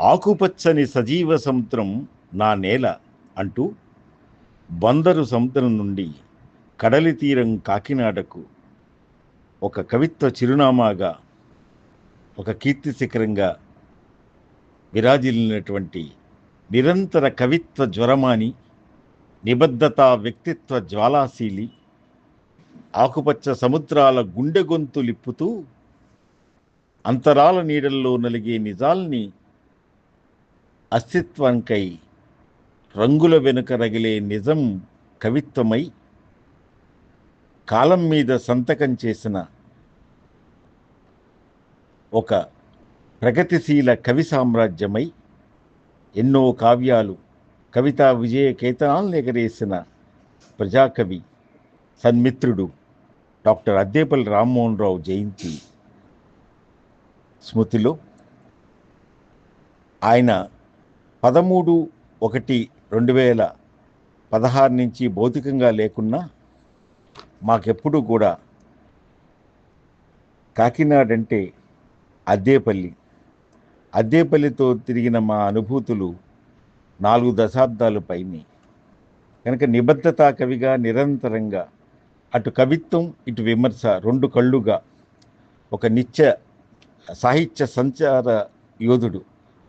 ఆకుపచ్చని సజీవ సముద్రం నా నేల అంటూ బందరు సముద్రం నుండి కడలి తీరం కాకినాడకు ఒక కవిత్వ చిరునామాగా ఒక కీర్తి శిఖరంగా విరాజిల్లినటువంటి నిరంతర కవిత్వ జ్వరమాని నిబద్ధత వ్యక్తిత్వ జ్వాలాశీలి ఆకుపచ్చ సముద్రాల గుండె గొంతు లిప్పుతూ అంతరాల నీడల్లో నలిగే నిజాల్ని అస్తిత్వంకై రంగుల వెనుక రగిలే నిజం కవిత్వమై కాలం మీద సంతకం చేసిన ఒక ప్రగతిశీల కవి సామ్రాజ్యమై ఎన్నో కావ్యాలు కవితా విజయ కేతనాలను ఎగరేసిన ప్రజాకవి సన్మిత్రుడు డాక్టర్ అద్దేపల్లి రామ్మోహన్ రావు జయంతి స్మృతిలో ఆయన పదమూడు ఒకటి రెండు వేల పదహారు నుంచి భౌతికంగా లేకున్నా మాకెప్పుడు కూడా కాకినాడ అంటే అద్దేపల్లి. అద్దేపల్లితో తిరిగిన మా అనుభూతులు నాలుగు దశాబ్దాలు పైనే. కనుక నిబద్ధతా కవిగా నిరంతరంగా అటు కవిత్వం ఇటు విమర్శ రెండు కళ్ళుగా ఒక నిత్య సాహిత్య సంచార యోధుడు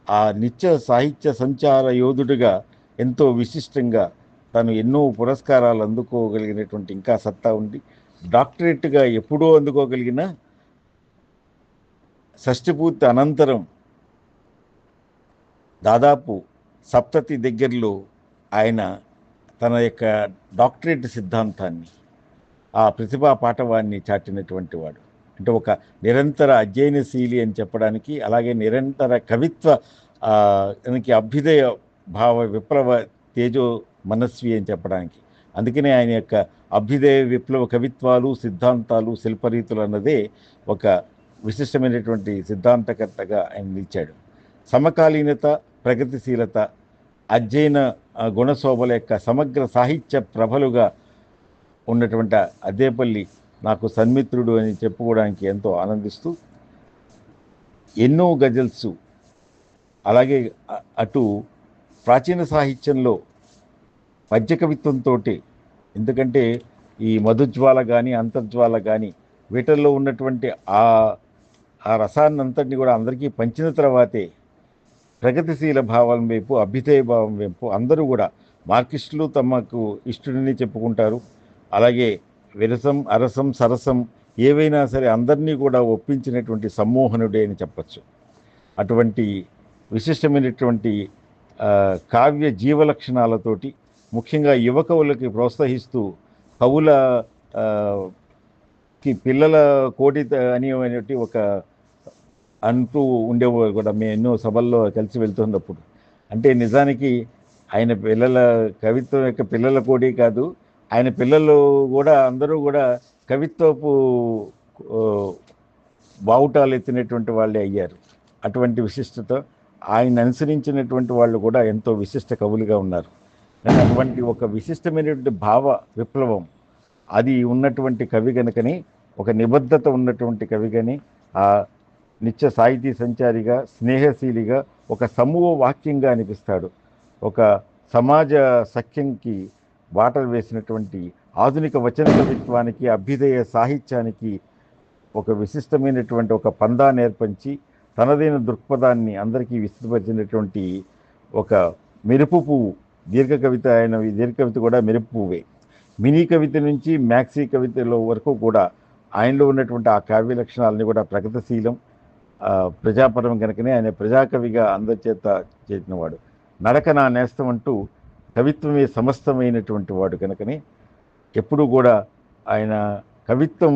ఆ నిత్య సాహిత్య సంచార యోధుడిగా ఎంతో విశిష్టంగా తను ఎన్నో పురస్కారాలు అందుకోగలిగినటువంటి ఇంకా సత్తా ఉంది. డాక్టరేట్గా ఎప్పుడో అందుకోగలిగిన షష్టిపూర్తి అనంతరం దాదాపు సప్తతి దగ్గరలో ఆయన తన యొక్క డాక్టరేట్ సిద్ధాంతాన్ని ఆ ప్రతిభా పాఠవాన్ని చాటినటువంటి వాడు. అంటే ఒక నిరంతర అధ్యయనశీలి అని చెప్పడానికి అలాగే నిరంతర కవిత్వ అభ్యుదయ భావ విప్లవ తేజో మనస్వి అని చెప్పడానికి. అందుకనే ఆయన యొక్క అభ్యుదయ విప్లవ కవిత్వాలు సిద్ధాంతాలు శిల్పరీతులు అన్నదే ఒక విశిష్టమైనటువంటి సిద్ధాంతకర్తగా ఆయన నిలిచాడు. సమకాలీనత ప్రగతిశీలత అధ్యయన గుణశోభల యొక్క సమగ్ర సాహిత్య ప్రభలుగా ఉన్నటువంటి అద్దేపల్లి నాకు సన్మిత్రుడు అని చెప్పుకోవడానికి ఎంతో ఆనందిస్తూ ఎన్నో గజల్స్ అలాగే అటు ప్రాచీన సాహిత్యంలో పద్య కవిత్వంతో ఎందుకంటే ఈ మధుజ్వాల కానీ అంతర్జ్వాల కానీ వీటిల్లో ఉన్నటువంటి ఆ ఆ రసాన్ని అంతటిని కూడా అందరికీ పంచిన తర్వాతే ప్రగతిశీల భావం వైపు అభ్యుదయ భావం వైపు అందరూ కూడా మార్కిస్టులు తమకు ఇష్టడిని చెప్పుకుంటారు. అలాగే విరసం అరసం సరసం ఏవైనా సరే అందరినీ కూడా ఒప్పించినటువంటి సమ్మోహనుడే అని చెప్పచ్చు. అటువంటి విశిష్టమైనటువంటి కావ్య జీవలక్షణాలతోటి ముఖ్యంగా యువ కవులకి ప్రోత్సహిస్తూ కవుల కి పిల్లల కోటి అనేటువంటి ఒక అంటూ ఉండేవారు కూడా. మేము ఎన్నో సభల్లో కలిసి వెళ్తున్నప్పుడు. అంటే నిజానికి ఆయన పిల్లల కవిత్వం యొక్క పిల్లల కోడి కాదు ఆయన పిల్లలు కూడా అందరూ కూడా కవిత్వపు బావుటాలు ఎత్తినటువంటి వాళ్ళే అయ్యారు. అటువంటి విశిష్టత ఆయన అనుసరించినటువంటి వాళ్ళు కూడా ఎంతో విశిష్ట కవులుగా ఉన్నారు. అటువంటి ఒక విశిష్టమైనటువంటి భావ విప్లవం అది ఉన్నటువంటి కవి కనుకని ఒక నిబద్ధత ఉన్నటువంటి కవిగని ఆ నిత్య సాహితీ సంచారిగా స్నేహశీలిగా ఒక సమూహ వాక్యంగా అనిపిస్తాడు. ఒక సమాజ సఖ్యంకి బాటలు వేసినటువంటి ఆధునిక వచన కవిత్వానికి అభ్యుదయ సాహిత్యానికి ఒక విశిష్టమైనటువంటి ఒక పందా నేర్పించి తనదైన దృక్పథాన్ని అందరికీ విస్తృతపరిచినటువంటి ఒక మెరుపు పువ్వు దీర్ఘ కవిత అయిన దీర్ఘ కవిత కూడా మెరుపు పువ్వే. మినీ కవిత నుంచి మ్యాక్సీ కవితలో వరకు కూడా ఆయనలో ఉన్నటువంటి ఆ కావ్య లక్షణాలని కూడా ప్రగతిశీలం ప్రజాపరం కనుకనే ఆయన ప్రజాకవిగా చేత చేసినవాడు నడక నా నేస్తం అంటూ కవిత్వమే సమస్తమైనటువంటి వాడు కనుకనే ఎప్పుడూ కూడా ఆయన కవిత్వం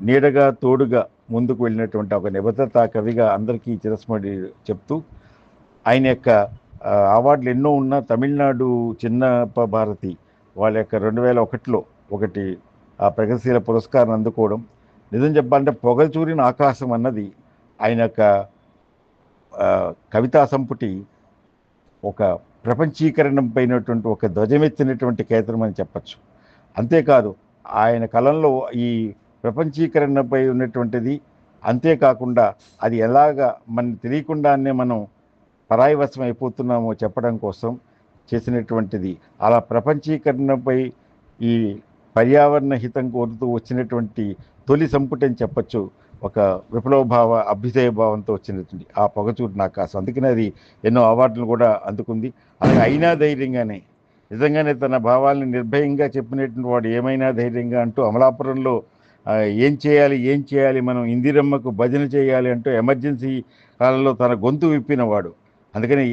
నీడగా తోడుగా ముందుకు వెళ్ళినటువంటి ఒక నిబద్ధత కవిగా అందరికీ చిరస్మడి చెప్తూ ఆయన యొక్క అవార్డులు ఎన్నో ఉన్న తమిళనాడు చిన్నప్ప భారతి వాళ్ళ యొక్క రెండు వేల ఒకటిలో ఒకటి ఆ ప్రగతిశీల పురస్కారం అందుకోవడం నిజం చెప్పాలంటే పొగచూరిన ఆకాశం అన్నది ఆయన యొక్క కవితా సంపుటి ఒక ప్రపంచీకరణం పైనటువంటి ఒక ధ్వజమెత్తినటువంటి కేంద్రం అని చెప్పచ్చు. అంతేకాదు ఆయన కలంలో ఈ ప్రపంచీకరణపై ఉన్నటువంటిది అంతేకాకుండా అది ఎలాగ మన తెలియకుండానే మనం పరాయవశం అయిపోతున్నామో చెప్పడం కోసం చేసినటువంటిది అలా ప్రపంచీకరణపై ఈ పర్యావరణ హితం కోరుతూ వచ్చినటువంటి తొలి సంపుటని చెప్పచ్చు. ఒక విప్లవ భావ అభ్యుదయ భావంతో వచ్చినటువంటి ఆ పొగచూరు కాసం అందుకనే అది ఎన్నో అవార్డులు కూడా అందుకుంది. అలాగే అయినా ధైర్యంగానే నిజంగానే తన భావాల్ని నిర్భయంగా చెప్పినటువంటి వాడు ఏమైనా ధైర్యంగా అంటూ అమలాపురంలో ఏం చేయాలి ఏం చేయాలి మనం ఇందిరమ్మకు భజన చేయాలి అంటూ ఎమర్జెన్సీ కాలంలో తన గొంతు విప్పినవాడు అందుకని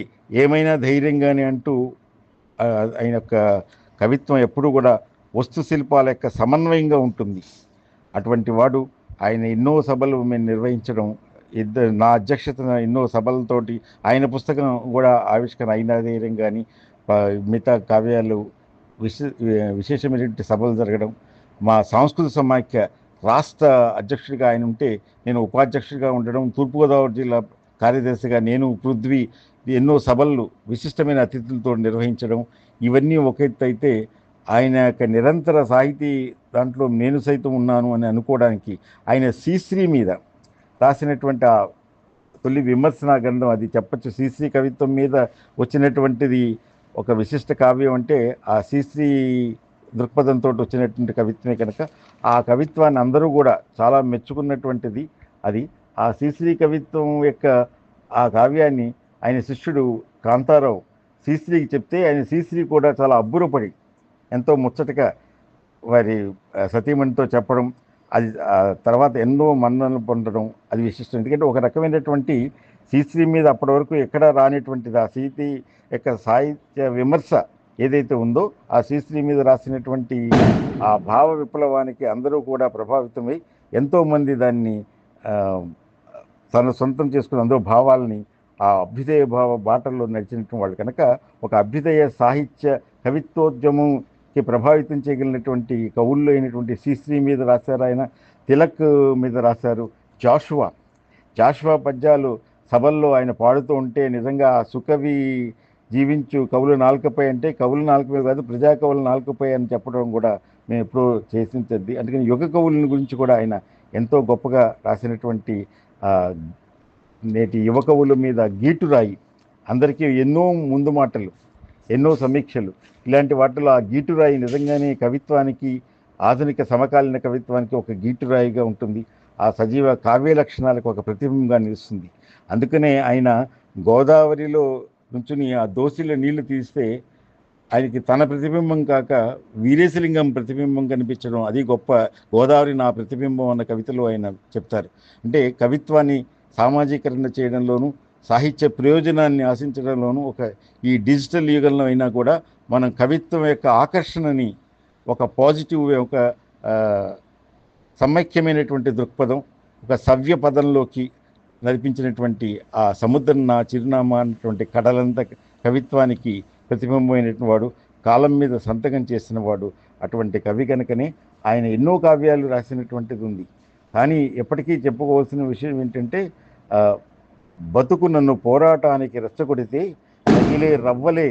ఏమైనా ధైర్యంగానే అంటూ ఆయన యొక్క కవిత్వం ఎప్పుడూ కూడా వస్తు శిల్పాల యొక్క సమన్వయంగా ఉంటుంది. అటువంటి వాడు ఆయన ఎన్నో సభలు మేము నిర్వహించడం ఇద్దరు నా అధ్యక్షతన ఎన్నో సభలతోటి ఆయన పుస్తకం కూడా ఆవిష్కరణ అయినా ధైర్యం కానీ మిగతా కావ్యాలు విశే విశేషమైనటువంటి సభలు జరగడం మా సాంస్కృతిక సమాఖ్య రాష్ట్ర అధ్యక్షుడిగా ఆయన ఉంటే నేను ఉపాధ్యక్షుడిగా ఉండడం తూర్పుగోదావరి జిల్లా కార్యదర్శిగా నేను పృథ్వీ ఎన్నో సభలు విశిష్టమైన అతిథులతో నిర్వహించడం ఇవన్నీ ఒక ఎత్తు అయితే ఆయన యొక్క నిరంతర సాహితీ దాంట్లో నేను సైతం ఉన్నాను అని అనుకోవడానికి ఆయన శ్రీశ్రీ మీద రాసినటువంటి ఆ తొలి విమర్శన గ్రంథం అది చెప్పచ్చు. శ్రీశ్రీ కవిత్వం మీద వచ్చినటువంటిది ఒక విశిష్ట కావ్యం అంటే ఆ శ్రీశ్రీ దృక్పథంతో వచ్చినటువంటి కవిత్వమే కనుక ఆ కవిత్వాన్ని అందరూ కూడా చాలా మెచ్చుకున్నటువంటిది అది. ఆ శ్రీశ్రీ కవిత్వం యొక్క ఆ కావ్యాన్ని ఆయన శిష్యుడు కాంతారావు శ్రీశ్రీకి చెప్తే ఆయన శ్రీశ్రీ కూడా చాలా అబ్బురపడి ఎంతో ముచ్చటగా వారి సతీమణితో చెప్పడం అది తర్వాత ఎన్నో మన్ననలు పొందడం అది విశిష్టం. ఎందుకంటే ఒక రకమైనటువంటి శ్రీశ్రీ మీద అప్పటి వరకు ఎక్కడ రానిటువంటిది ఆ సీతి యొక్క సాహిత్య విమర్శ ఏదైతే ఉందో ఆ శ్రీశ్రీ మీద రాసినటువంటి ఆ భావ విప్లవానికి అందరూ కూడా ప్రభావితమై ఎంతోమంది దాన్ని తను తన సొంతం చేసుకున్న అందరూ భావాలని ఆ అభ్యుదయ భావ బాటల్లో నడిచినటువంటి వాళ్ళు కనుక ఒక అభ్యుదయ సాహిత్య కవిత్వోద్యమం కవిత్వోద్యమంకి ప్రభావితం చేయగలిగినటువంటి కవుల్లో అయినటువంటి శ్రీశ్రీ మీద రాశారు ఆయన తిలక్ మీద రాశారు జాషువా. జాషువా పద్యాలు సభల్లో ఆయన పాడుతూ ఉంటే నిజంగా సుఖవి సుకవి జీవించు కవులు నాలుకపై అంటే కవులు నాలుకపై కాదు ప్రజా కవులు నాలుకపై అని చెప్పడం కూడా మేము ఎప్పుడూ చేసించద్ది అందుకని యుగ కవుల గురించి కూడా ఆయన ఎంతో గొప్పగా రాసినటువంటి నేటి యువ కవుల మీద గీటురాయి. అందరికీ ఎన్నో ముందు మాటలు. ఎన్నో సమీక్షలు. ఇలాంటి వాటిలో ఆ గీటురాయి నిజంగానే కవిత్వానికి ఆధునిక సమకాలీన కవిత్వానికి ఒక గీటురాయిగా ఉంటుంది. ఆ సజీవ కావ్య లక్షణాలకు ఒక ప్రతిబింబంగా నిలుస్తుంది. అందుకనే ఆయన గోదావరిలో నుంచుని ఆ దోసిలో నీళ్ళు తీస్తే ఆయనకి తన ప్రతిబింబం కాక వీరేశలింగం ప్రతిబింబం కనిపించడం అది గొప్ప గోదావరి నా ప్రతిబింబం అన్న కవితలో ఆయన చెప్తారు. అంటే కవిత్వాన్ని సామాజీకరణ చేయడంలోనూ సాహిత్య ప్రయోజనాన్ని ఆశించడంలోనూ ఒక ఈ డిజిటల్ యుగంలో అయినా కూడా మనం కవిత్వం యొక్క ఆకర్షణని ఒక పాజిటివ్ ఒక సమైక్యమైనటువంటి దృక్పథం ఒక సవ్య పదంలోకి నడిపించినటువంటి ఆ సముద్రం నా చిరునామా అన్నటువంటి కడలంత కవిత్వానికి ప్రతిబింబమైనటువంటి వాడు కాలం మీద సంతకం చేసిన వాడు అటువంటి కవి కనుకనే ఆయన ఎన్నో కావ్యాలు రాసినటువంటిది ఉంది. కానీ ఎప్పటికీ చెప్పుకోవాల్సిన విషయం ఏంటంటే బతుకు నన్ను పోరాటానికి రెచ్చగొడితే తగిలే రవ్వలే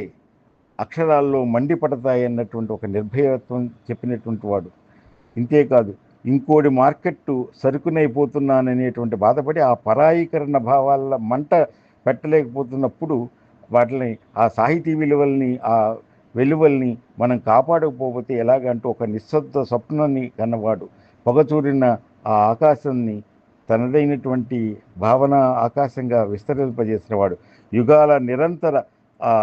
అక్షరాల్లో మండిపడతాయి అన్నటువంటి ఒక నిర్భయత్వం చెప్పినటువంటి వాడు. ఇంతేకాదు ఇంకోటి మార్కెట్టు సరుకునైపోతున్నాననేటువంటి బాధపడి ఆ పరాయీకరణ భావాల మంట పెట్టలేకపోతున్నప్పుడు వాటిని ఆ సాహితీ విలువల్ని ఆ వెలువల్ని మనం కాపాడకపోతే ఎలాగంటూ ఒక నిశ్శబ్ద స్వప్నాన్ని కన్నవాడు. పొగచూరిన ఆ ఆకాశాన్ని తనదైనటువంటి భావన ఆకాశంగా విస్తరింపజేసినవాడు. యుగాల నిరంతర ఆ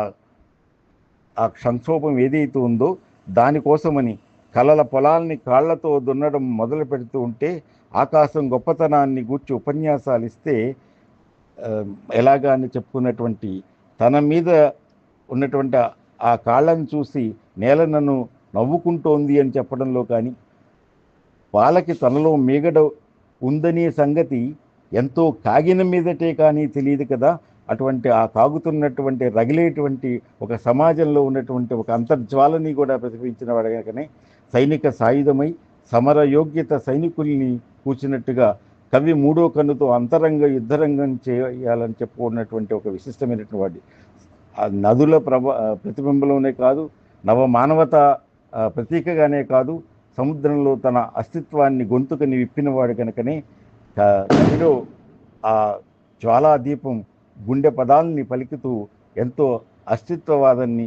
సంక్షోభం ఏదైతే ఉందో దానికోసమని కలల పొలాల్ని కాళ్ళతో దున్నడం మొదలు పెడుతూ ఉంటే ఆకాశం గొప్పతనాన్ని గూర్చి ఉపన్యాసాలు ఇస్తే ఎలాగా అని చెప్పుకున్నటువంటి తన మీద ఉన్నటువంటి ఆ- ఆ కాళ్ళను చూసి నేల నన్ను నవ్వుకుంటోంది అని చెప్పడంలో కానీ వాళ్ళకి తనలో మీగడ ఉందనే సంగతి ఎంతో కాగిన మీదటే కానీ తెలియదు కదా. అటువంటి ఆ కాగుతున్నటువంటి రగిలేటువంటి ఒక సమాజంలో ఉన్నటువంటి ఒక అంతర్జ్వాలని కూడా ప్రతిపించిన వాడు సైనిక సాయుధమై సమర యోగ్యత సైనికుల్ని కూర్చున్నట్టుగా కవి మూడో కన్నుతో అంతరంగ యుద్ధరంగం చేయాలని చెప్పుకున్నటువంటి ఒక విశిష్టమైనటువంటి వాడి. నదుల ప్రభ ప్రతిబింబంలోనే కాదు నవ మానవత ప్రతీకగానే కాదు సముద్రంలో తన అస్తిత్వాన్ని గొంతుకని విప్పినవాడు కనుకనే కవిలో ఆ జ్వాలాదీపం గుండె పదాలని పలుకుతూ ఎంతో అస్తిత్వవాదాన్ని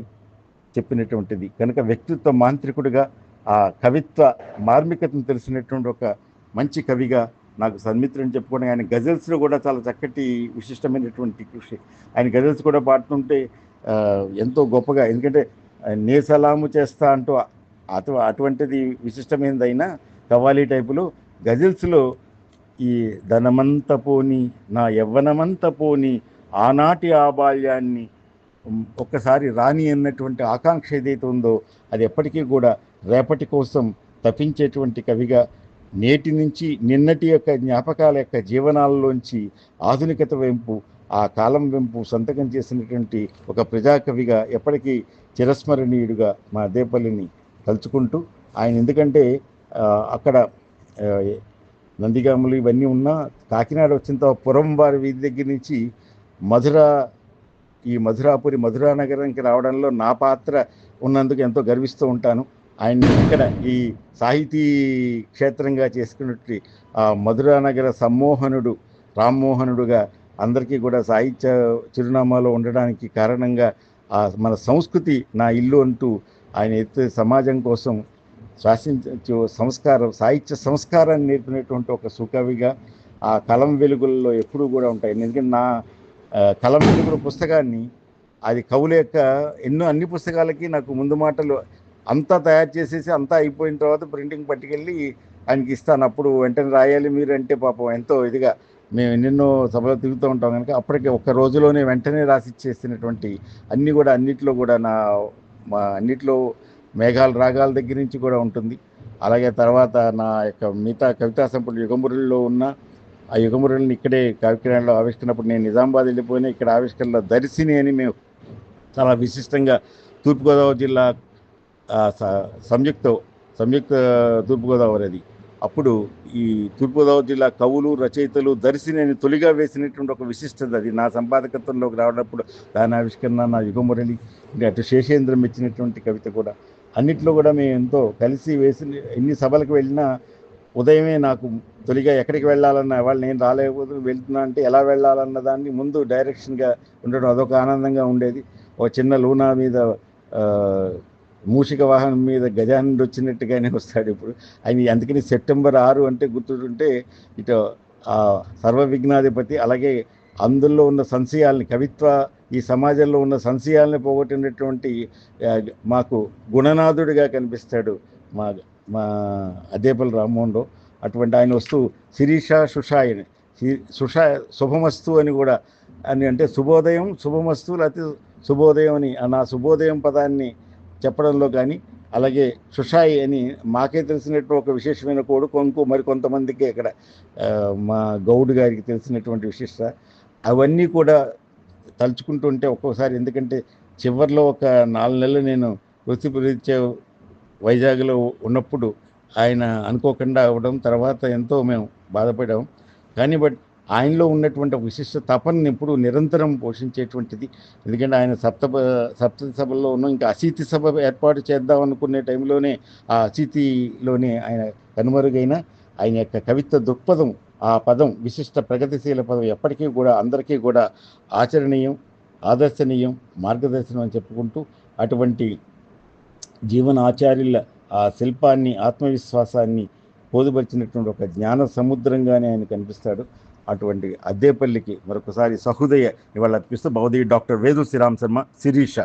చెప్పినటువంటిది. కనుక వ్యక్తిత్వ మాంత్రికుడిగా ఆ కవిత్వ మార్మికతను తెలిసినటువంటి ఒక మంచి కవిగా నాకు సన్మిత్రుని చెప్పుకోవడం ఆయన గజల్స్లో కూడా చాలా చక్కటి విశిష్టమైనటువంటి కృషి. ఆయన గజల్స్ కూడా పాడుతుంటే ఎంతో గొప్పగా ఎందుకంటే నేసలాము చేస్తా అంటూ అటు అటువంటిది విశిష్టమైనదైనా కవ్వాలి టైపులో గజిల్స్లో ఈ ధనమంత పోని నా యవ్వనమంత పోని ఆనాటి ఆ బాల్యాన్ని ఒక్కసారి రాని అన్నటువంటి ఆకాంక్ష ఏదైతే ఉందో అది ఎప్పటికీ కూడా రేపటి కోసం తప్పించేటువంటి కవిగా నేటి నుంచి నిన్నటి యొక్క జ్ఞాపకాల యొక్క జీవనాలలోంచి ఆధునికత వెంపు ఆ కాలం వెంపు సంతకం చేసినటువంటి ఒక ప్రజాకవిగా ఎప్పటికీ చిరస్మరణీయుడిగా మా దేపల్లిని తలుచుకుంటూ ఆయన ఎందుకంటే అక్కడ నందిగాములు ఇవన్నీ ఉన్నా కాకినాడ వచ్చిన తర్వాత పురం వారి వీధి దగ్గర నుంచి మధుర ఈ మధురాపురి మధురా నగరానికి రావడంలో నా పాత్ర ఉన్నందుకు ఎంతో గర్విస్తూ ఉంటాను. ఆయన ఇక్కడ ఈ సాహితీ క్షేత్రంగా చేసుకున్నట్టు ఆ మధురా నగర సమ్మోహనుడు రామ్మోహనుడుగా అందరికీ కూడా సాహిత్య చిరునామాలో ఉండడానికి కారణంగా ఆ మన సంస్కృతి నా ఇల్లు అంటూ ఆయన ఎత్తు సమాజం కోసం శాసించు సంస్కారం సాహిత్య సంస్కారాన్ని నేర్పినటువంటి ఒక సుకవిగా ఆ కలం వెలుగుల్లో ఎప్పుడూ కూడా ఉంటాయి. ఎందుకంటే నా కలం వెలుగుల పుస్తకాన్ని అది కవుల యొక్క ఎన్నో అన్ని పుస్తకాలకి నాకు ముందు మాటలు అంతా తయారు చేసేసి అంతా అయిపోయిన తర్వాత ప్రింటింగ్ పట్టుకెళ్ళి ఆయనకి ఇస్తాను. అప్పుడు వెంటనే రాయాలి మీరు అంటే పాపం ఎంతో ఇదిగా మేము ఎన్నెన్నో సభలో తిరుగుతూ ఉంటాం. కనుక అప్పటికే ఒక్క రోజులోనే వెంటనే రాసిచ్చేసినటువంటి అన్నీ కూడా అన్నిట్లో కూడా నా మా అన్నిట్లో మేఘాల రాగాల దగ్గర నుంచి కూడా ఉంటుంది. అలాగే తర్వాత నా యొక్క మిగతా కవితా సంపుటి యుగమురుల్లో ఉన్న ఆ యుగమురుల్ని ఇక్కడే కాకినాడలో ఆవిష్కరణప్పుడు నేను నిజామాబాద్ వెళ్ళిపోయినా ఇక్కడ ఆవిష్కరణలో దర్శిని అని మేము చాలా విశిష్టంగా తూర్పుగోదావరి జిల్లా స- సంయుక్త సంయుక్త తూర్పుగోదావరి అది. అప్పుడు ఈ తూర్పుగోదావరి జిల్లా కవులు రచయితలు దర్శిని నేను తొలిగా వేసినటువంటి ఒక విశిష్టత అది. నా సంపాదకత్వంలోకి రావడప్పుడు దాని ఆవిష్కరణ నా యుగమురళి అటు శేషేంద్రం ఇచ్చినటువంటి కవిత కూడా. అన్నిట్లో కూడా మేము ఎంతో కలిసి వేసి ఎన్ని సభలకు వెళ్ళినా ఉదయమే నాకు తొలిగా ఎక్కడికి వెళ్ళాలన్న వాళ్ళు నేను రాలేకపోతే వెళ్తున్నా అంటే ఎలా వెళ్ళాలన్న దాన్ని ముందు డైరెక్షన్గా ఉండడం అదొక ఆనందంగా ఉండేది. ఒక చిన్న లూనా మీద మూషిక వాహనం మీద గజానుడు వచ్చినట్టుగానే వస్తాడు ఇప్పుడు. ఆయన అందుకని సెప్టెంబర్ ఆరు అంటే గుర్తుంటే ఇటు సర్వ విఘ్నాధిపతి అలాగే అందులో ఉన్న సంశయాల్ని కవిత్వ ఈ సమాజంలో ఉన్న సంశయాల్ని పోగొట్టినటువంటి మాకు గుణనాథుడిగా కనిపిస్తాడు మా మా అదేపల్లి రామ్మోహన్ అటువంటి ఆయన వస్తూ శిరీష సుషాయని సుషా శుభమస్తు అని కూడా అని అంటే శుభోదయం శుభమస్తు లేకపోతే శుభోదయం అని ఆ నా శుభోదయం పదాన్ని చెప్పడంలో కానీ అలాగే సుషాయి అని మాకే తెలిసినట్టు ఒక విశేషమైన కోడు కొంకు మరి కొంతమందికి ఇక్కడ మా గౌడ్ గారికి తెలిసినటువంటి విశేష అవన్నీ కూడా తలుచుకుంటుంటే ఒక్కోసారి ఎందుకంటే చివరిలో ఒక నాలుగు నెలలు నేను వృత్తిరీత్యా వైజాగ్లో ఉన్నప్పుడు ఆయన అనుకోకుండా అవ్వడం తర్వాత ఎంతో మేము బాధపడాం. కానీ బట్ ఆయనలో ఉన్నటువంటి ఒక విశిష్ట తపనని ఎప్పుడు నిరంతరం పోషించేటువంటిది. ఎందుకంటే ఆయన సప్త సప్త సభల్లో ఉన్న ఇంకా అశీతి సభ ఏర్పాటు చేద్దాం అనుకునే టైంలోనే ఆ అసీతిలోనే ఆయన కనుమరుగైన ఆయన యొక్క కవిత్వ దృక్పథం ఆ పదం విశిష్ట ప్రగతిశీల పదం ఎప్పటికీ కూడా అందరికీ కూడా ఆచరణీయం ఆదర్శనీయం మార్గదర్శనం అని చెప్పుకుంటూ అటువంటి జీవన ఆచార్యుల ఆ శిల్పాన్ని ఆత్మవిశ్వాసాన్ని బోధపరిచినటువంటి ఒక జ్ఞాన సముద్రంగానే ఆయన కనిపిస్తాడు. అటువంటి అద్దేపల్లికి మరొకసారి సహృదయ ఇవాళ అర్పిస్తూ భవదీ డాక్టర్ వేదు శ్రీరామ్ శర్మ శిరీష.